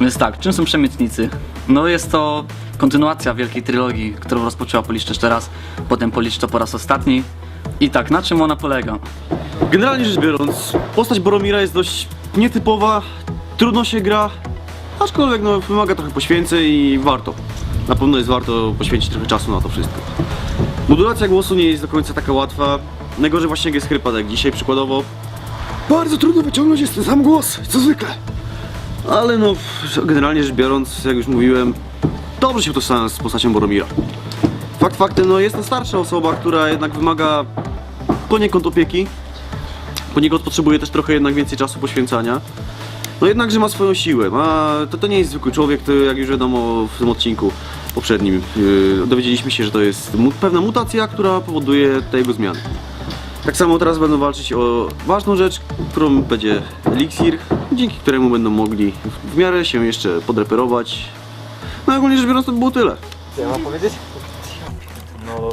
Więc tak, czym są przemytnicy? No jest to kontynuacja wielkiej trylogii, którą rozpoczęła Poliszcz jeszcze raz, potem Poliszcz to po raz ostatni. I tak, na czym ona polega? Generalnie rzecz biorąc, postać Boromira jest dość nietypowa, trudno się gra, aczkolwiek no, wymaga trochę poświęceń i warto. Na pewno jest warto poświęcić trochę czasu na to wszystko. Modulacja głosu nie jest do końca taka łatwa. Najgorzej właśnie jak jest chrypa, tak jak dzisiaj przykładowo. Bardzo trudno wyciągnąć jest ten sam głos, co zwykle. Ale no, generalnie rzecz biorąc, jak już mówiłem, dobrze się to z postacią Boromira. Fakt faktem, no jest to starsza osoba, która jednak wymaga poniekąd opieki. Poniekąd potrzebuje też trochę jednak więcej czasu poświęcania. No jednakże ma swoją siłę. Ma, to, to nie jest zwykły człowiek, to jak już wiadomo w tym odcinku poprzednim. Yy, dowiedzieliśmy się, że to jest mu, pewna mutacja, która powoduje te jego zmiany. Tak samo teraz będą walczyć o ważną rzecz, którą będzie eliksir, dzięki któremu będą mogli w, w miarę się jeszcze podreperować. No ogólnie rzecz biorąc to by było tyle. Co ja mam powiedzieć? No,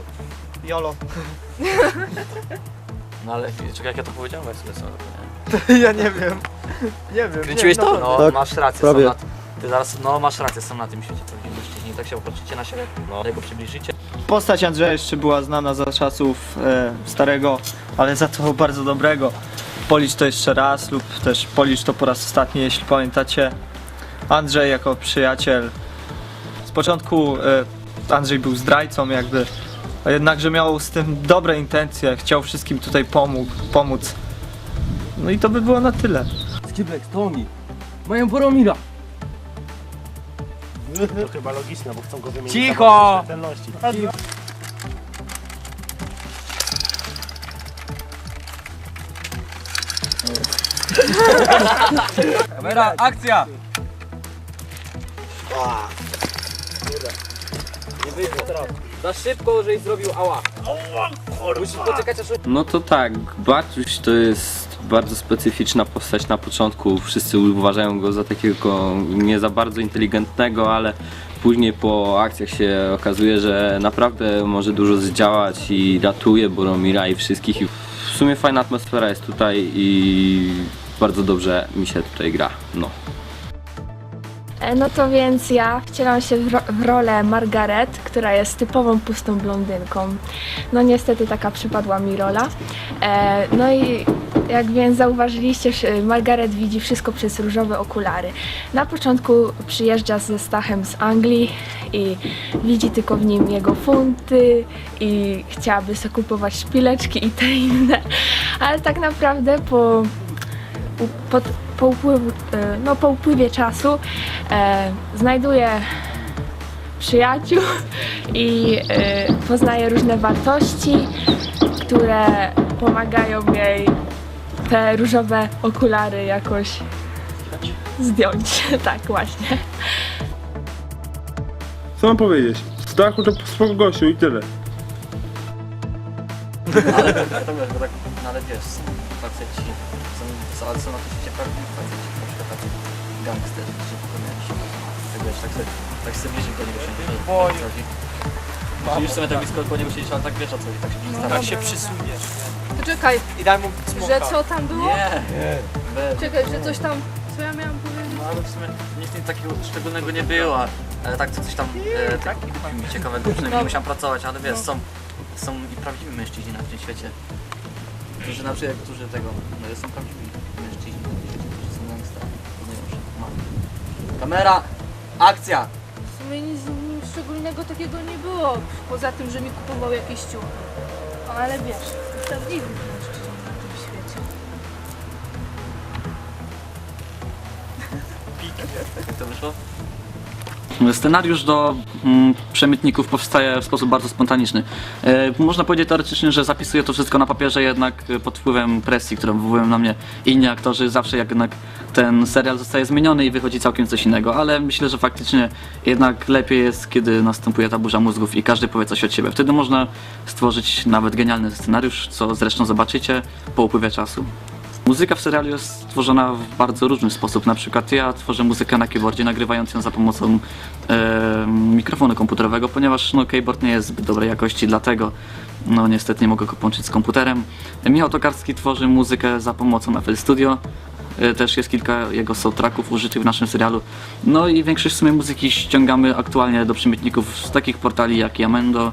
Jolo. no ale czekaj, jak ja to powiedziałem właśnie co? ja nie wiem. Nie wiem. Kręciłeś nie, to? na No, pewno. masz rację, prawie. są na, ty zaraz, no masz rację, są na tym świecie mężczyźni. Tak się popatrzycie na siebie, no. tego przybliżycie. Postać Andrzeja jeszcze była znana za czasów e, starego, ale za to bardzo dobrego. Policz to jeszcze raz lub też Policz to po raz ostatni, jeśli pamiętacie. Andrzej jako przyjaciel. Z początku e, Andrzej był zdrajcą jakby, a jednakże miał z tym dobre intencje, chciał wszystkim tutaj pomógł, pomóc. No i to by było na tyle. Skiblek, to oni. Mają Boromira. To chyba logiczne, bo chcą go wymienić. Cicho! na. Kamera, akcja! Nie wyjdzie teraz. Za szybko, żeś zrobił ała. Musisz poczekać aż... No to tak, Bartuś to jest bardzo specyficzna postać na początku. Wszyscy uważają go za takiego nie za bardzo inteligentnego, ale później po akcjach się okazuje, że naprawdę może dużo zdziałać i ratuje Boromira i wszystkich. I w sumie fajna atmosfera jest tutaj i bardzo dobrze mi się tutaj gra. No. E, No to więc ja wcielam się w, ro- w rolę Margaret, która jest typową pustą blondynką. No niestety taka przypadła mi rola. E, no i jak więc zauważyliście, Margaret widzi wszystko przez różowe okulary. Na początku przyjeżdża ze Stachem z Anglii i widzi tylko w nim jego funty i chciałaby sobie kupować szpileczki i te inne. Ale tak naprawdę po pod, po, upływu, e, no, po upływie czasu e, znajduje przyjaciół i e, poznaje różne wartości, które pomagają jej te różowe okulary jakoś zdjąć. tak, właśnie. Co mam powiedzieć? Stachu to spoko gościu i tyle. Ale to wiesz, bo tak, no ale wiesz, są faceci, są, ale są na to świecie prawdziwi faceci, na przykład tacy gangsterzy, którzy pokonają się. Tak wiesz, tak sobie, tak sobie bliżej niego się Boju. Już w sumie tak blisko po niego siedzisz, ale tak wiesz o co chodzi, tak się Tak starasz. się przysuniesz. Czekaj, I daj mu że co tam było? Nie! Weź. Czekaj, że coś tam. Co ja miałam powiedzieć? No ale w sumie nic nic takiego szczególnego nie było, ale tak co coś tam e, tak, mi ciekawego, przynajmniej No. musiałem pracować, ale wiesz, są, są i prawdziwi mężczyźni na tym świecie, którzy na przykład, którzy tego, no, są prawdziwi mężczyźni którzy są gangsterami, poznają się, no. Kamera, akcja! W sumie nic szczególnego takiego nie było. Poza tym, że mi kupował jakieś ciuchy. Ale wiesz, są prawdziwi mężczyźni na tym świecie. Jak to wyszło? Scenariusz do mm, przemytników powstaje w sposób bardzo spontaniczny. E, można powiedzieć teoretycznie, że zapisuję to wszystko na papierze, jednak pod wpływem presji, którą wywołują na mnie inni aktorzy, zawsze jednak ten serial zostaje zmieniony i wychodzi całkiem coś innego, ale myślę, że faktycznie jednak lepiej jest, kiedy następuje ta burza mózgów i każdy powie coś od siebie. Wtedy można stworzyć nawet genialny scenariusz, co zresztą zobaczycie po upływie czasu. Muzyka w serialu jest tworzona w bardzo różny sposób. Na przykład ja tworzę muzykę na keyboardzie, nagrywając ją za pomocą e, mikrofonu komputerowego, ponieważ no, keyboard nie jest zbyt dobrej jakości, dlatego no, niestety nie mogę go połączyć z komputerem. Michał Tokarski tworzy muzykę za pomocą FL Studio. e, też jest kilka jego soundtracków użytych w naszym serialu. No i większość w sumie muzyki ściągamy aktualnie do przemytników z takich portali jak Yamendo.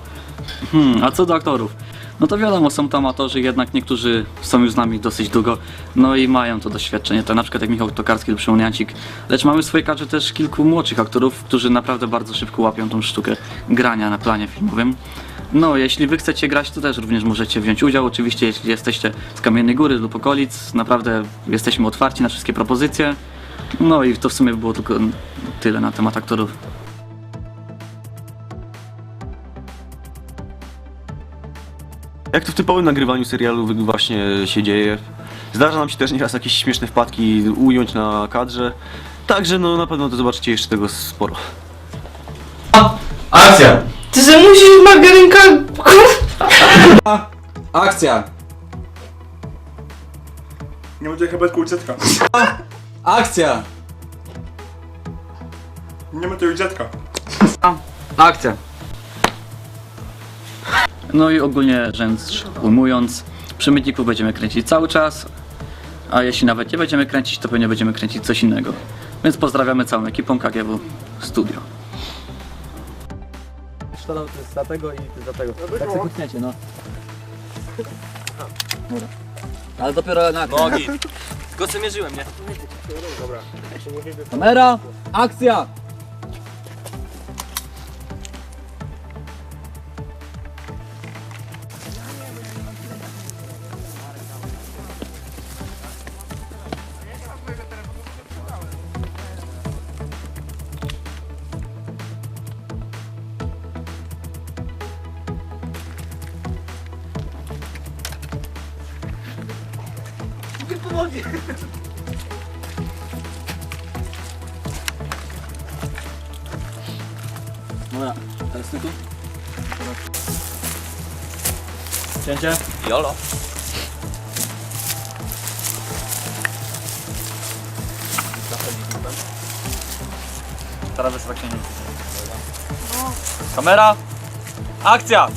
Hmm, a co do aktorów? No to wiadomo, są to amatorzy, jednak niektórzy są już z nami dosyć długo, no i mają to doświadczenie, to na przykład jak Michał Tokarski lub Szymon Jancik, lecz mamy w swojej kadrze też kilku młodszych aktorów, którzy naprawdę bardzo szybko łapią tą sztukę grania na planie filmowym. No, jeśli wy chcecie grać, to też również możecie wziąć udział. Oczywiście, jeśli jesteście z Kamiennej Góry lub okolic, naprawdę jesteśmy otwarci na wszystkie propozycje. No i to w sumie było tylko tyle na temat aktorów. Jak to w typowym nagrywaniu serialu właśnie się dzieje. Zdarza nam się też nieraz jakieś śmieszne wpadki ująć na kadrze. Także no na pewno to zobaczycie jeszcze tego sporo. Akcja! Ty se musisz margarynka... Akcja! Nie będzie chyba dziecka. Akcja! Nie ma tego dziecka. Akcja! No i ogólnie rzecz ujmując, przemytników będziemy kręcić cały czas, a jeśli nawet nie będziemy kręcić, to pewnie będziemy kręcić coś innego. Więc pozdrawiamy całą ekipą KGW Studio. To jest za tego i ty za tego. Tak sobie kucniecie, no. Dobra. Ale dopiero na Nogi. Tylko co mierzyłem, nie? Kamera, akcja! Dobra, teraz ty tu. Cięcie? Jolo. Teraz wysokie nie Kamera. Akcja!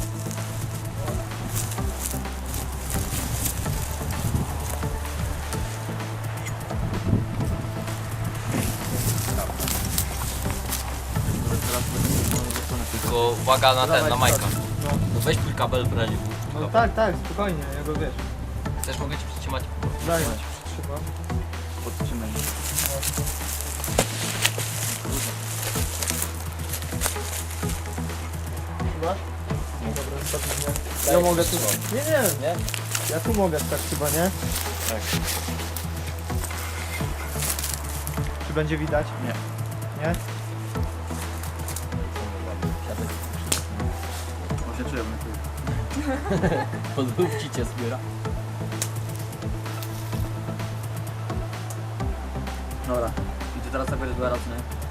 Tylko uwaga na ten, na Majka. No weź mój kabel w razie. No tak, tak, spokojnie, ja go wiesz. Chcesz mogę ci przytrzymać? Daj, trzymam. Chyba? Dobra, nie. Ja mogę tu... Nie, nie, nie. Ja tu mogę tak chyba, nie? Tak. Czy będzie widać? Nie. Nie? Czuję. Podróbki cię zbiera. Dobra. I ty teraz tak będziesz dwa razy, nie?